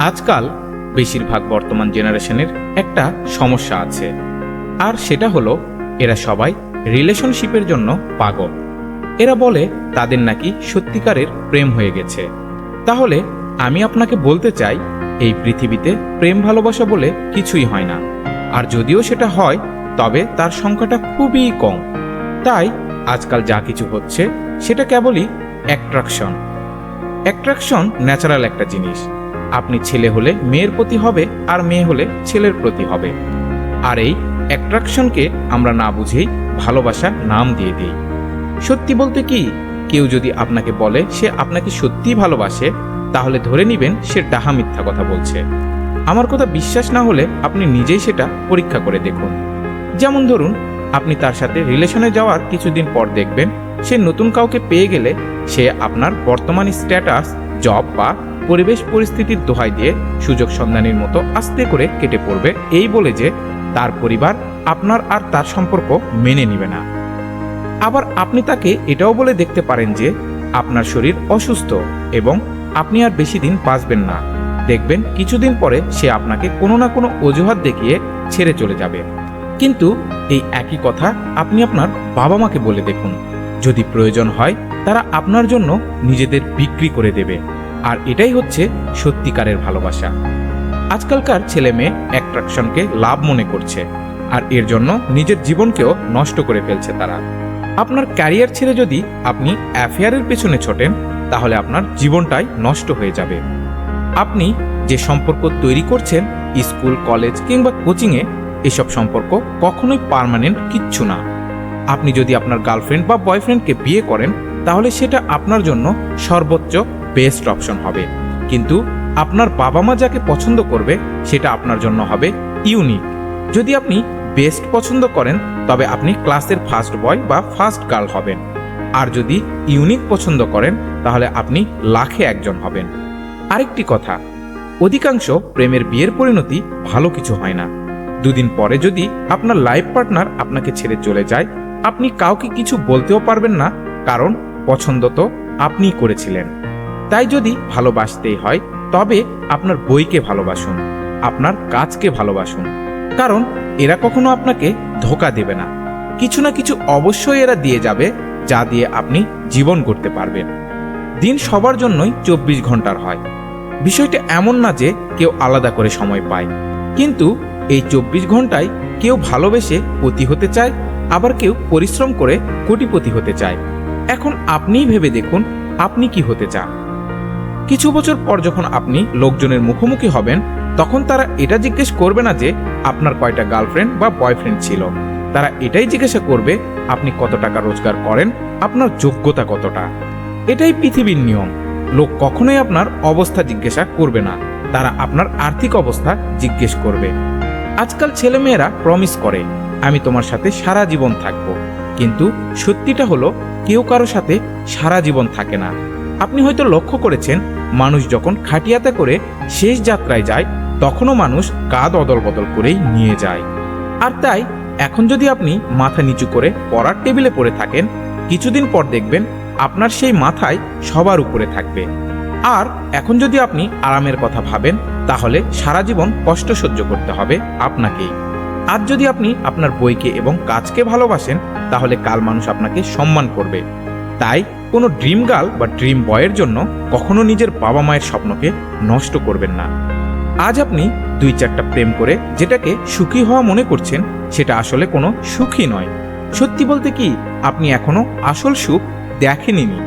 আজকাল বেশিরভাগ বর্তমান জেনারেশনের একটা সমস্যা আছে। আর সেটা হলো, এরা সবাই রিলেশনশিপের জন্য পাগল। এরা বলে তাদের নাকি সত্যিকারের প্রেম হয়ে গেছে। তাহলে আমি আপনাকে বলতে চাই, এই পৃথিবীতে প্রেম ভালোবাসা বলে কিছুই হয় না। আর যদিও সেটা হয়, তবে তার সংখ্যাটা খুবই কম। তাই আজকাল যা কিছু হচ্ছে, সেটা কেবলই অ্যাট্রাকশন অ্যাট্রাকশন ন্যাচারাল একটা জিনিস। আপনি ছেলে হলে মেয়ের প্রতি হবে আর মেয়ে হলে ছেলের প্রতি হবে। আর এই অ্যাট্রাকশনকে আমরা না বুঝেই ভালোবাসার নাম দিয়ে দিই। সত্যি বলতে কি, কেউ যদি আপনাকে বলে সে আপনাকে সত্যি ভালোবাসে, তাহলে ধরে নিবেন সে ডাহা মিথ্যা কথা বলছে। আমার কথা বিশ্বাস না হলে আপনি নিজেই সেটা পরীক্ষা করে দেখুন। যেমন ধরুন, আপনি তার সাথে রিলেশনে যাওয়ার কিছুদিন পর দেখবেন, সে নতুন কাউকে পেয়ে গেলে সে আপনার বর্তমান স্ট্যাটাস জব বা পরিবেশ পরিস্থিতির দোহাই দিয়ে সুযোগ সন্ধানের মতো আস্তে করে কেটে পড়বে এই বলে যে তার পরিবার আপনার আর তার সম্পর্ক মেনে নিবে না। আবার আপনি তাকে এটাও বলে দেখতে পারেন যে আপনার শরীর অসুস্থ এবং আপনি আর বেশি দিন বাঁচবেন না। দেখবেন কিছুদিন পরে সে আপনাকে কোনো না কোনো অজুহাত দেখিয়ে ছেড়ে চলে যাবে। কিন্তু এই একই কথা আপনি আপনার বাবা মাকে বলে দেখুন। যদি প্রয়োজন হয় তারা আপনার জন্য নিজেদের বিক্রি করে দেবে। আর এটাই হচ্ছে সত্যিকারের ভালোবাসা। আজকালকার ছেলে মেয়ে অ্যাট্রাকশনকে লাভ মনে করছে আর এর জন্য নিজের জীবনকেও নষ্ট করে ফেলছে তারা। আপনার ক্যারিয়ার ছেড়ে যদি আপনি অ্যাফেয়ারের পেছনে ছোটেন, তাহলে আপনার জীবনটাই নষ্ট হয়ে যাবে। আপনি যে সম্পর্ক তৈরি করছেন, স্কুল কলেজ কিংবা কোচিংয়ে এসব সম্পর্ক কখনোই পার্মানেন্ট কিচ্ছু না। আপনি যদি আপনার গার্লফ্রেন্ড বা বয়ফ্রেন্ডকে বিয়ে করেন, তাহলে সেটা আপনার জন্য সর্বোচ্চ বেস্ট অপশন হবে। কিন্তু আপনার বাবা মা যাকে পছন্দ করবে, সেটা আপনার জন্য হবে ইউনিক যদি আপনি বেস্ট পছন্দ করেন, তবে আপনি ক্লাসের ফার্স্ট বয় বা ফার্স্ট গার্ল হবেন। আর যদি ইউনিক পছন্দ করেন, তাহলে আপনি লাখে একজন হবেন। আরেকটি কথা, অধিকাংশ প্রেমের বিয়ের পরিণতি ভালো কিছু হয় না। দুদিন পরে যদি আপনার লাইফ পার্টনার আপনাকে ছেড়ে চলে যায়, আপনি কাউকে কিছু বলতেও পারবেন না, কারণ পছন্দ তো আপনিই করেছিলেন। তাই যদি ভালোবাসতেই হয়, তবে আপনার বইকে ভালোবাসুন, আপনার কাজকে ভালোবাসুন। কারণ এরা কখনো আপনাকে ধোকা দেবে না। কিছু না কিছু অবশ্যই এরা দিয়ে যাবে, যা দিয়ে আপনি জীবন করতে পারবেন। দিন সবার জন্যই চব্বিশ ঘণ্টার হয়। বিষয়টা এমন না যে কেউ আলাদা করে সময় পায়। কিন্তু এই চব্বিশ ঘন্টায় কেউ ভালোবেসে পতি হতে চায়, আবার কেউ পরিশ্রম করে কোটিপতি হতে চায়। এখন আপনিই ভেবে দেখুন, আপনি কি হতে চান। কিছু বছর পর যখন আপনি লোকজনের মুখোমুখি হবেন, তখন তারা এটা জিজ্ঞেস করবে না যে আপনার কয়টা গার্লফ্রেন্ড বা বয়ফ্রেন্ড ছিল। তারা এটাই জিজ্ঞাসা করবে, আপনি কত টাকা রোজগার করেন, আপনার যোগ্যতা কতটা। এটাই পৃথিবীর নিয়ম। লোক কখনোই আপনার অবস্থা জিজ্ঞাসা করবে না, তারা আপনার আর্থিক অবস্থা জিজ্ঞেস করবে। আজকাল ছেলেমেয়েরা প্রমিস করে, আমি তোমার সাথে সারা জীবন থাকব। কিন্তু সত্যিটা হলো, কেউ কারও সাথে সারা জীবন থাকে না। আপনি হয়তো লক্ষ্য করেছেন মানুষ যখন খাটিয়াতে করে শেষ যাত্রায় যায়, তখনও মানুষ কাঁধ অদল বদল করেই নিয়ে যায়। আর তাই, এখন যদি আপনি মাথা নিচু করে পড়ার টেবিলে পড়ে থাকেন, কিছুদিন পর দেখবেন আপনার সেই মাথায় সবার উপরে থাকবে। আর এখন যদি আপনি আরামের কথা ভাবেন, তাহলে সারা জীবন কষ্ট সহ্য করতে হবে আপনাকেই। আজ যদি আপনি আপনার বইকে এবং কাজকে ভালোবাসেন, তাহলে কাল মানুষ আপনাকে সম্মান করবে। তাই কোনো ড্রিম গার্ল বা ড্রিম বয়ের জন্য কখনো নিজের বাবা মায়ের স্বপ্নকে নষ্ট করবেন না। আজ আপনি দুই চারটা প্রেম করে যেটাকে সুখী হওয়া মনে করছেন, সেটা আসলে কোনো সুখী নয়। সত্যি বলতে কি, আপনি এখনও আসল সুখ দেখেননি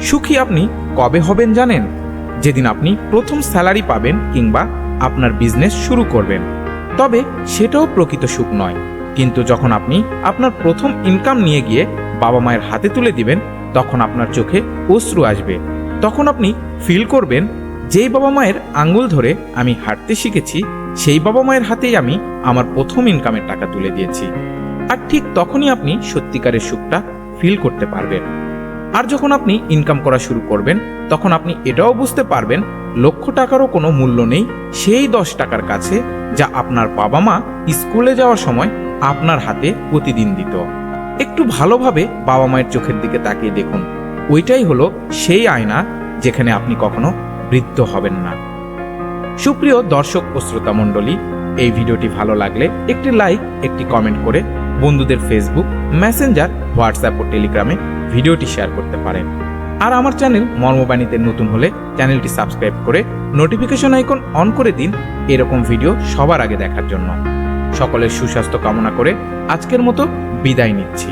সুখী আপনি কবে হবেন জানেন? যেদিন আপনি প্রথম স্যালারি পাবেন কিংবা আপনার বিজনেস শুরু করবেন। তবে সেটাও প্রকৃত সুখ নয়। কিন্তু যখন আপনি আপনার প্রথম ইনকাম নিয়ে গিয়ে বাবা মায়ের হাতে তুলে দিবেন তখন আপনার চোখে অশ্রু আসবে। তখন আপনি ফিল করবেন, যেই বাবা মায়ের আঙ্গুল ধরে আমি হাঁটতে শিখেছি, সেই বাবা মায়ের হাতেই আমি আমার প্রথম ইনকামের টাকা তুলে দিয়েছি। আর ঠিক তখনই আপনি সত্যিকারের সুখটা ফিল করতে পারবেন। আর যখন আপনি ইনকাম করা শুরু করবেন, তখন আপনি এটাও বুঝতে পারবেন, লক্ষ টাকারও কোনো মূল্য নেই সেই দশ টাকার কাছে যা আপনার বাবা মা স্কুলে যাওয়ার সময় আপনার হাতে প্রতিদিন দিত। একটু ভালোভাবে বাবা মায়ের চোখের দিকে তাকিয়ে দেখুন। ওইটাই হলো সেই আয়না যেখানে আপনি কখনো বৃদ্ধ হবেন না। সুপ্রিয় দর্শক ও শ্রোতা মণ্ডলী, এই ভিডিওটি ভালো লাগলে একটি লাইক, একটি কমেন্ট করে বন্ধুদের ফেসবুক, মেসেঞ্জার, হোয়াটসঅ্যাপ ও টেলিগ্রামে ভিডিওটি শেয়ার করতে পারেন। আর আমার চ্যানেল মর্মবাণীতে নতুন হলে চ্যানেলটি সাবস্ক্রাইব করে নোটিফিকেশন আইকন অন করে দিন এরকম ভিডিও সবার আগে দেখার জন্য। সকলের সুস্বাস্থ্য কামনা করে আজকের মতো বিদায় নিচ্ছি।